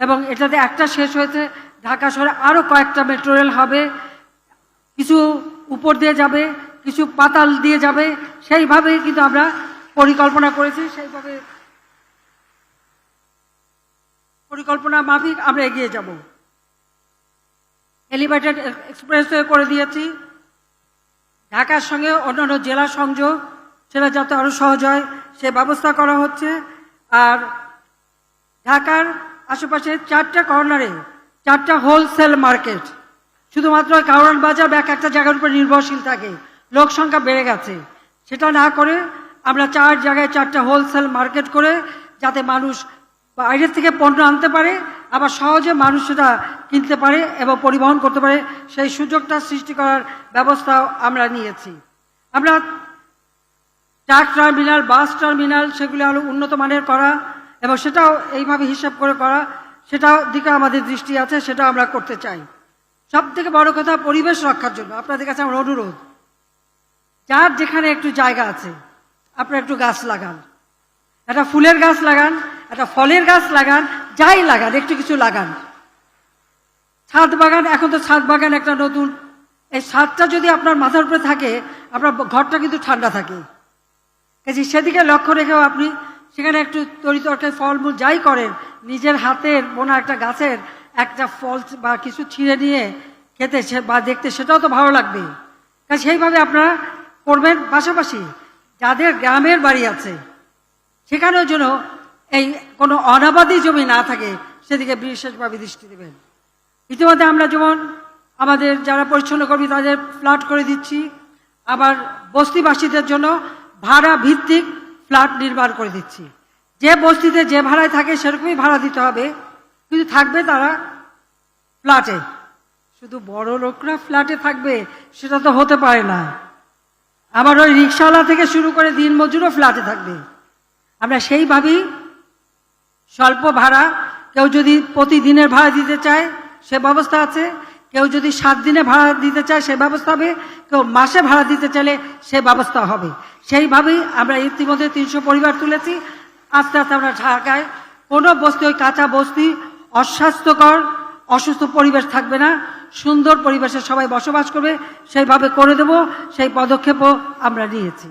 এবং এটাতে একটা শেষ হয়েছে। ঢাকা শহরে আরও কয়েকটা মেট্রো রেল হবে। কিছু উপর দিয়ে যাবে, কিছু পাতাল দিয়ে যাবে। সেইভাবে কিন্তু আমরা পরিকল্পনা করেছি, সেইভাবে পরিকল্পনা মাফিক আমরা এগিয়ে যাব। এলিভেটেড এক্সপ্রেসওয়ে করে দিয়েছি। ঢাকার সঙ্গে অন্যান্য জেলা সংযোগ, সেটা যাতে আরও সহজ হয়, সে ব্যবস্থা করা হচ্ছে। আর ঢাকার আশেপাশে চারটা কর্নারে চারটা হোলসেল মার্কেট শুধুমাত্র কারণ বাজার বা এক একটা জায়গার উপর নির্ভরশীল থাকে। লোক সংখ্যা বেড়ে গেছে। সেটা না করে আমরা চার জায়গায় চারটা হোলসেল মার্কেট করে যাতে মানুষ বাইরের থেকে পণ্য আনতে পারে, আবার সহজে মানুষ সেটা কিনতে পারে এবং পরিবহন করতে পারে, সেই সুযোগটা সৃষ্টি করার ব্যবস্থাও আমরা নিয়েছি। আমরা ট্রাক টার্মিনাল বাস টার্মিনাল সেগুলি আরও উন্নত মানের করা এবং সেটাও এইভাবে হিসাব করে করা, সেটাও দিকে আমাদের দৃষ্টি আছে সেটা আমরা করতে চাই। সব থেকে বড় কথা পরিবেশ রক্ষার জন্য। আপনাদের কাছে আমার অনুরোধ, যার যেখানে একটু জায়গা আছে, আপনারা একটু গাছ লাগান। একটা ফুলের গাছ লাগান, একটা ফলের গাছ লাগান, যাই লাগান, একটু কিছু লাগান। ছাদ বাগান, এখন তো ছাদ বাগান একটা নতুন। এই ছাদটা যদি আপনার মাথার উপরে থাকে, আপনার ঘরটা কিন্তু ঠান্ডা থাকে। সেদিকে লক্ষ্য রেখেও আপনি সেখানে একটু তরি তরকারি, ফলমূল যাই করেন, নিজের হাতের বোনা একটা গাছের একটা ফল বা কিছু ছিঁড়ে নিয়ে খেতে সে- বা দেখতে সেটাও তো ভালো লাগবে। কাজে সেইভাবে আপনারা করবেন। পাশাপাশি যাদের গ্রামের বাড়ি আছে, সেখানেও যেন এই কোনো অনাবাদী জমি না থাকে, সেদিকে বিশেষভাবে দৃষ্টি দেবেন। ইতিমধ্যে আমরা যেমন আমাদের যারা পরিচ্ছন্ন কর্মী, তাদের ফ্ল্যাট করে দিচ্ছি। আবার বস্তিবাসীদের জন্য ভাড়া ভিত্তিক ফ্ল্যাট নির্মাণ করে দিচ্ছি। যে বস্তিতে যে ভাড়ায় থাকে সেরকমই ভাড়া দিতে হবে, কিন্তু থাকবে তারা ফ্ল্যাটে। শুধু বড় লোকরা ফ্ল্যাটে থাকবে, সেটা তো হতে পারে না। আবার ওই রিক্সাওয়ালা থেকে শুরু করে দিন মজুরও ফ্ল্যাটে থাকবে। আমরা সেইভাবেই স্বল্প ভাড়া, কেউ যদি প্রতিদিনের ভাড়া দিতে চায়, সে ব্যবস্থা আছে। কেউ যদি সাত দিনে ভাড়া দিতে চায়, সে ব্যবস্থা হবে। কেউ মাসে ভাড়া দিতে চাইলে সে ব্যবস্থা হবে। সেইভাবেই আমরা ইতিমধ্যে তিনশো পরিবার তুলেছি। আস্তে আস্তে আমরা ঢাকায় কোনো বস্তি, ওই কাঁচা বস্তি, অস্বাস্থ্যকর, অসুস্থ পরিবেশ থাকবে না। সুন্দর পরিবেশে সবাই বসবাস করবে। সেইভাবে করে দেব। সেই পদক্ষেপও আমরা নিয়েছি।